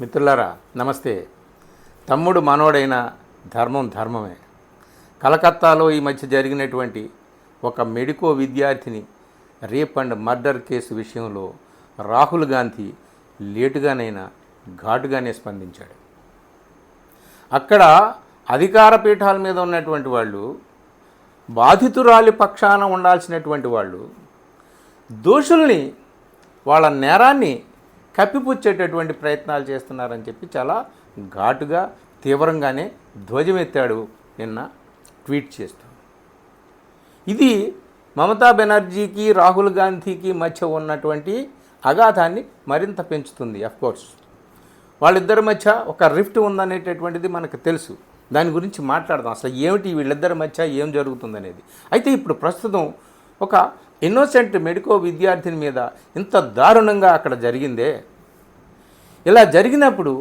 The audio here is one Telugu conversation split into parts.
మిత్రులారా నమస్తే. తమ్ముడు మనోడైన ధర్మం ధర్మమే. కలకత్తాలో ఈ మధ్య జరిగినటువంటి ఒక మెడికో విద్యార్థిని రేప్ అండ్ మర్డర్ కేసు విషయంలో రాహుల్ గాంధీ లేటుగానైనా ఘాటుగానే స్పందించాడు. అక్కడ అధికార పీఠాల మీద ఉన్నటువంటి వాళ్ళు బాధితురాలి పక్షాన ఉండాల్సినటువంటి వాళ్ళు దోషుల్ని వాళ్ళ నేరాన్ని కప్పిపుచ్చేటటువంటి ప్రయత్నాలు చేస్తున్నారని చెప్పి చాలా ఘాటుగా తీవ్రంగానే ధ్వజమెత్తాడు నిన్న ట్వీట్ చేస్తూ. ఇది మమతా బెనర్జీకి రాహుల్ గాంధీకి మధ్య ఉన్నటువంటి అగాధాన్ని మరింత పెంచుతుంది కోర్స్ వాళ్ళిద్దరి మధ్య ఒక రిఫ్ట్ ఉందనేటటువంటిది మనకు తెలుసు. దాని గురించి మాట్లాడదాం. అసలు ఏమిటి వీళ్ళిద్దరి మధ్య ఏం జరుగుతుందనేది. అయితే ఇప్పుడు ప్రస్తుతం ఒక ఇన్నోసెంట్ మెడికో విద్యార్థిని మీద ఇంత దారుణంగా అక్కడ జరిగిందే? ఇలా జరిగినప్పుడు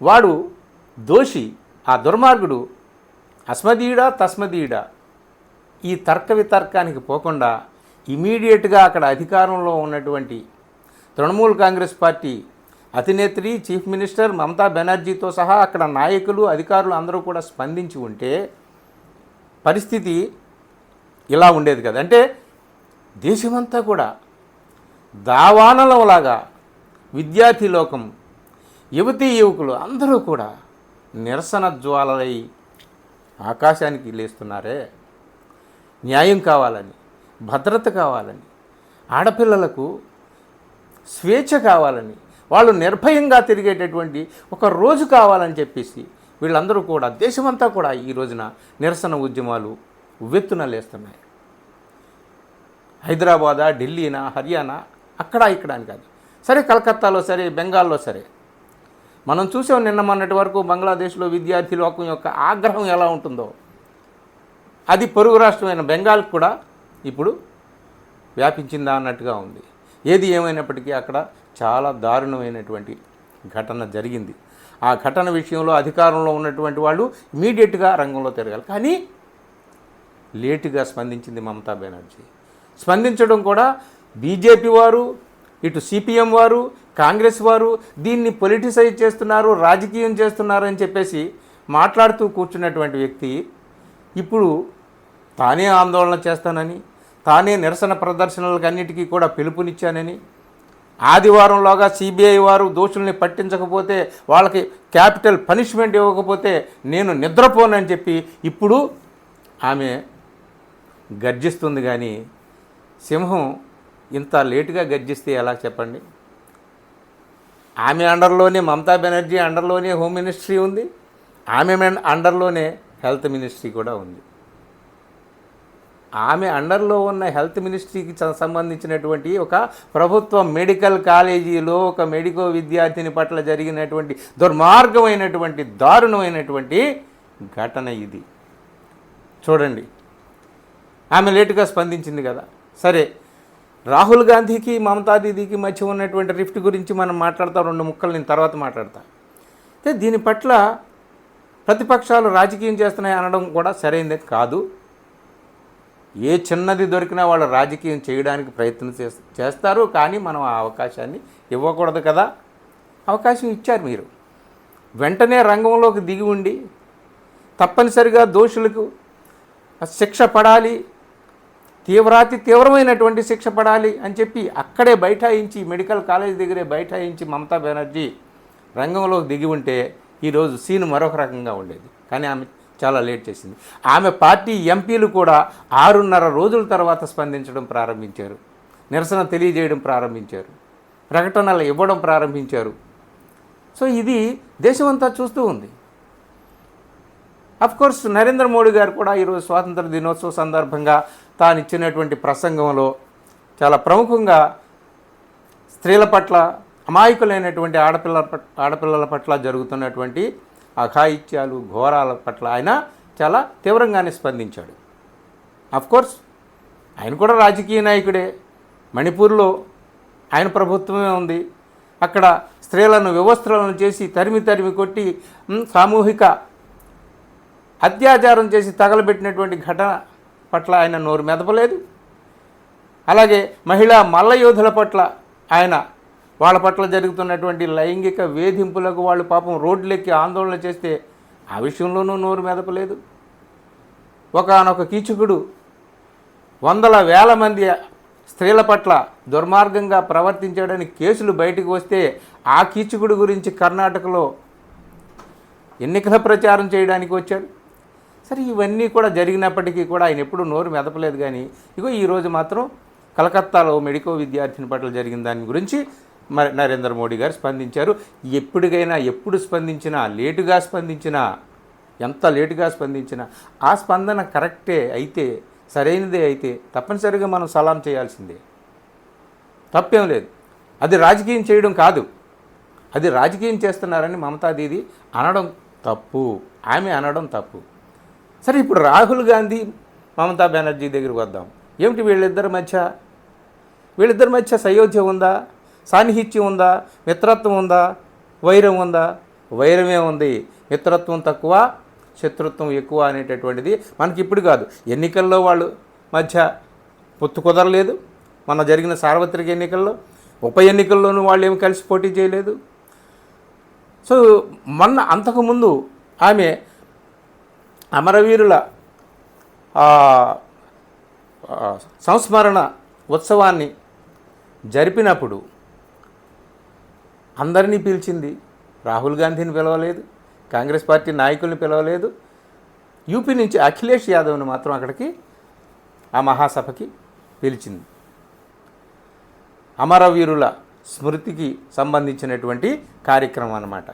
వాడు దోషి ఆ దుర్మార్గుడు అస్మదీయుడా తస్మదీయుడా ఈ తర్క వితర్కానికి పోకుండా ఇమీడియట్గా అక్కడ అధికారంలో ఉన్నటువంటి తృణమూల్ కాంగ్రెస్ పార్టీ అధినేత్రి చీఫ్ మినిస్టర్ మమతా బెనర్జీతో సహా అక్కడ నాయకులు అధికారులు అందరూ కూడా స్పందించి ఉంటే పరిస్థితి ఇలా ఉండేది కదా. అంటే దేశమంతా కూడా దావానలంలాగా విద్యార్థి లోకం యువతీ యువకులు అందరూ కూడా నిరసన జ్వాలలై ఆకాశానికి లేస్తున్నారే. న్యాయం కావాలని భద్రత కావాలని ఆడపిల్లలకు స్వేచ్ఛ కావాలని వాళ్ళు నిర్భయంగా తిరిగేటటువంటి ఒక రోజు కావాలని చెప్పేసి వీళ్ళందరూ కూడా దేశమంతా కూడా ఈ రోజున నిరసన ఉద్యమాలు ఉవ్వెత్తున లేస్తున్నాయి. హైదరాబాదా ఢిల్లీనా హర్యానా అక్కడ ఇక్కడ అని కాదు. సరే కలకత్తాలో సరే బెంగాల్లో సరే. మనం చూసాం నిన్న మొన్నటి వరకు బంగ్లాదేశ్లో విద్యార్థి లోకం యొక్క ఆగ్రహం ఎలా ఉంటుందో. అది పొరుగు రాష్ట్రమైన బెంగాల్కి కూడా ఇప్పుడు వ్యాపించిందా అన్నట్టుగా ఉంది. ఏది ఏమైనప్పటికీ అక్కడ చాలా దారుణమైనటువంటి ఘటన జరిగింది. ఆ ఘటన విషయంలో అధికారంలో ఉన్నటువంటి వాళ్ళు ఇమీడియట్గా రంగంలో తిరగాలి. కానీ లేటుగా స్పందించింది మమతా బెనర్జీ. స్పందించడం కూడా బీజేపీ వారు ఇటు సిపిఎం వారు కాంగ్రెస్ వారు దీన్ని పొలిటిసైజ్ చేస్తున్నారు రాజకీయం చేస్తున్నారు అని చెప్పేసి మాట్లాడుతూ కూర్చున్నటువంటి వ్యక్తి ఇప్పుడు తానే ఆందోళన చేస్తానని తానే నిరసన ప్రదర్శనలకు అన్నిటికీ కూడా పిలుపునిచ్చానని ఆదివారంలోగా సిబిఐ వారు దోషుల్ని పట్టించకపోతే వాళ్ళకి క్యాపిటల్ పనిష్మెంట్ ఇవ్వకపోతే నేను నిద్రపోనని చెప్పి ఇప్పుడు ఆమె గర్జిస్తుంది కానీ సింహం ఇంత లేటుగా గర్జిస్తే ఎలా చెప్పండి? ఆమె అండర్లోనే మమతా బెనర్జీ అండర్లోనే హోమ్ మినిస్ట్రీ ఉంది. ఆమె మెన్- అండర్లోనే హెల్త్ మినిస్ట్రీ కూడా ఉంది. ఆమె అండర్లో ఉన్న హెల్త్ మినిస్ట్రీకి సంబంధించినటువంటి ఒక ప్రభుత్వ మెడికల్ కాలేజీలో ఒక మెడికో విద్యార్థిని పట్ల జరిగినటువంటి దుర్మార్గమైనటువంటి దారుణమైనటువంటి ఘటన ఇది. చూడండి. ఆమె లేటుగా స్పందించింది కదా. సరే రాహుల్ గాంధీకి మమతా దీదీకి మధ్య ఉన్నటువంటి రిఫ్ట్ గురించి మనం మాట్లాడతాం రెండు ముక్కలు నేను తర్వాత మాట్లాడతా. అయితే దీని పట్ల ప్రతిపక్షాలు రాజకీయం చేస్తున్నాయి అనడం కూడా సరైనది కాదు. ఏ చిన్నది దొరికినా వాళ్ళు రాజకీయం చేయడానికి ప్రయత్నం చే చేస్తారు కానీ మనం ఆ అవకాశాన్ని ఇవ్వకూడదు కదా. అవకాశం ఇచ్చారు మీరు. వెంటనే రంగంలోకి దిగి ఉండి తప్పనిసరిగా దోషులకు శిక్ష పడాలి తీవ్రాతి తీవ్రమైనటువంటి శిక్ష పడాలి అని చెప్పి అక్కడే బైఠాయించి మెడికల్ కాలేజ్ దగ్గరే బైఠాయించి మమతా బెనర్జీ రంగంలోకి దిగి ఉంటే ఈరోజు సీన్ మరొక రకంగా ఉండేది. కానీ ఆమె చాలా లేట్ చేసింది. ఆమె పార్టీ ఎంపీలు కూడా ఆరున్నర రోజుల తర్వాత స్పందించడం ప్రారంభించారు. నిరసన తెలియజేయడం ప్రారంభించారు. ప్రకటనలు ఇవ్వడం ప్రారంభించారు. సో ఇది దేశమంతా చూస్తూ ఉంది. అఫ్కోర్స్ నరేంద్ర మోడీ గారు కూడా ఈరోజు స్వాతంత్ర దినోత్సవ సందర్భంగా తాను ఇచ్చినటువంటి ప్రసంగంలో చాలా ప్రముఖంగా స్త్రీల పట్ల అమాయకులైనటువంటి ఆడపిల్ల పట్ల ఆడపిల్లల పట్ల జరుగుతున్నటువంటి అఘాయిత్యాలు ఘోరాల పట్ల ఆయన చాలా తీవ్రంగానే స్పందించాడు. కోర్స్ ఆయన కూడా రాజకీయ నాయకుడే. మణిపూర్లో ఆయన ప్రభుత్వమే ఉంది. అక్కడ స్త్రీలను వ్యవస్థలను చేసి తరిమి తరిమి కొట్టి సామూహిక అత్యాచారం చేసి తగలబెట్టినటువంటి ఘటన పట్ల ఆయన నోరు మెదపలేదు. అలాగే మహిళా మల్ల యోధుల పట్ల ఆయన వాళ్ళ పట్ల జరుగుతున్నటువంటి లైంగిక వేధింపులకు వాళ్ళు పాపం రోడ్లెక్కి ఆందోళన చేస్తే ఆ విషయంలోనూ నోరు మెదపలేదు. ఒకనొక కీచకుడు వందల వేల మంది స్త్రీల పట్ల దుర్మార్గంగా ప్రవర్తించాడని కేసులు బయటకు వస్తే ఆ కీచకుడు గురించి కర్ణాటకలో ఎన్నికల ప్రచారం చేయడానికి వచ్చాడు. సరే ఇవన్నీ కూడా జరిగినప్పటికీ కూడా ఆయన ఎప్పుడూ నోరు మెదపలేదు కానీ ఇగో ఈరోజు మాత్రం కలకత్తాలో మెడికో విద్యార్థిని పట్ల జరిగిన దాని గురించి మరి నరేంద్ర మోడీ గారు స్పందించారు. ఎప్పటికైనా ఎప్పుడు స్పందించినా లేటుగా స్పందించినా ఎంత లేటుగా స్పందించినా ఆ స్పందన కరెక్టే అయితే సరైనదే అయితే తప్పనిసరిగా మనం సలాం చేయాల్సిందే. తప్పేం లేదు. అది రాజకీయం చేయడం కాదు. అది రాజకీయం చేస్తున్నారని మమతా దీది అనడం తప్పు. ఆమె అనడం తప్పు. సరే ఇప్పుడు రాహుల్ గాంధీ మమతా బెనర్జీ దగ్గరికి వద్దాం. ఏమిటి వీళ్ళిద్దరి మధ్య? వీళ్ళిద్దరి మధ్య సయోధ్య ఉందా? సాన్నిహిత్యం ఉందా? మిత్రత్వం ఉందా? వైరం ఉందా? వైరమే ఉంది. మిత్రత్వం తక్కువ శత్రుత్వం ఎక్కువ అనేటటువంటిది మనకి ఇప్పుడు కాదు. ఎన్నికల్లో వాళ్ళు మధ్య పొత్తు కుదరలేదు. మన జరిగిన సార్వత్రిక ఎన్నికల్లో ఉప ఎన్నికల్లోనూ వాళ్ళు ఏమి కలిసి పోటీ చేయలేదు. సో మొన్న అంతకుముందు ఆమె అమరవీరుల సంస్మరణ ఉత్సవాన్ని జరిపినప్పుడు అందరినీ పిలిచింది. రాహుల్ గాంధీని పిలవలేదు కాంగ్రెస్ పార్టీ నాయకుల్ని పిలవలేదు. యూపీ నుంచి అఖిలేష్ యాదవ్ని మాత్రం అక్కడికి ఆ మహాసభకి పిలిచింది. అమరవీరుల స్మృతికి సంబంధించినటువంటి కార్యక్రమం అన్నమాట.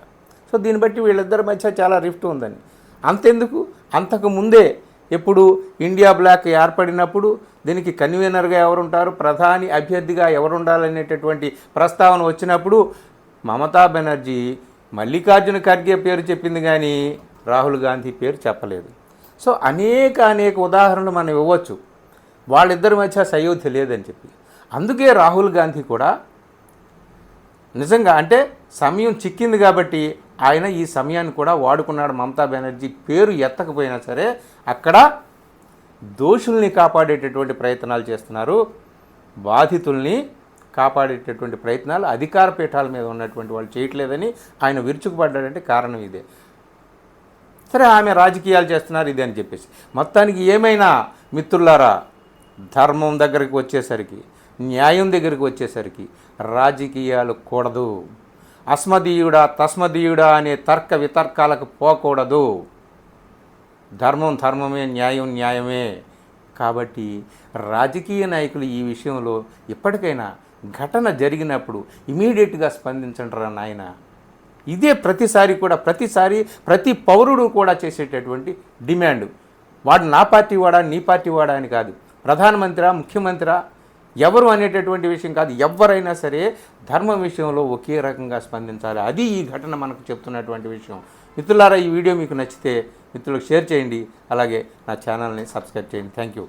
సో దీన్ని బట్టి వీళ్ళిద్దరి మధ్య చాలా రిఫ్ట్ ఉందని అంతెందుకు? అంతకు ముందే ఎప్పుడు ఇండియా బ్లాక్ ఏర్పడినప్పుడు దీనికి కన్వీనర్గా ఎవరుంటారు? ప్రధాని అభ్యర్థిగా ఎవరు ఉండాలనేటటువంటి ప్రస్తావన వచ్చినప్పుడు మమతా బెనర్జీ మల్లికార్జున ఖర్గే పేరు చెప్పింది కానీ రాహుల్ గాంధీ పేరు చెప్పలేదు. సో అనేక అనేక ఉదాహరణలు మనం ఇవ్వచ్చు. వాళ్ళిద్దరి మధ్య సయోధ్య లేదని చెప్పి. అందుకే రాహుల్ గాంధీ కూడా నిజంగా అంటే సమయం చిక్కింది కాబట్టి ఆయన ఈ సమయాన్ని కూడా వాడుకున్నాడు మమతా బెనర్జీ. పేరు ఎత్తకపోయినా సరే అక్కడ దోషుల్ని కాపాడేటటువంటి ప్రయత్నాలు చేస్తున్నారు. బాధితుల్ని కాపాడేటటువంటి ప్రయత్నాలు అధికార పీఠాల మీద ఉన్నటువంటి వాళ్ళు చేయట్లేదని ఆయన విరుచుకుపడ్డాడంటే కారణం ఇదే. సరే ఆమె రాజకీయాలు చేస్తున్నారు ఇది అని చెప్పేసి. మొత్తానికి ఏమైనా మిత్రులారా ధర్మం దగ్గరికి వచ్చేసరికి న్యాయం దగ్గరికి వచ్చేసరికి రాజకీయాలు కూడదు. అస్మదీయుడా తస్మదీయుడా అనే తర్క వితర్కాలకు పోకూడదు. ధర్మం ధర్మమే న్యాయం న్యాయమే. కాబట్టి రాజకీయ నాయకులు ఈ విషయంలో ఇప్పటికైనా ఘటన జరిగినప్పుడు ఇమీడియట్గా స్పందించండి రా నాయన. ఇదే ప్రతిసారి కూడా ప్రతిసారి ప్రతి పౌరుడు కూడా చేసేటటువంటి డిమాండ్. వాడు నా పార్టీ వాడా నీ పార్టీ వాడా అని కాదు. ప్రధానమంత్రి ముఖ్యమంత్రి ఎవరు అనేటటువంటి విషయం కాదు. ఎవరైనా సరే ధర్మం విషయంలో ఒకే రకంగా స్పందించాలి. అది ఈ ఘటన మనకు చెప్తున్నటువంటి విషయం. మిత్రులారా ఈ వీడియో మీకు నచ్చితే మిత్రులకు షేర్ చేయండి. అలాగే నా ఛానల్ని సబ్స్క్రైబ్ చేయండి. Thank you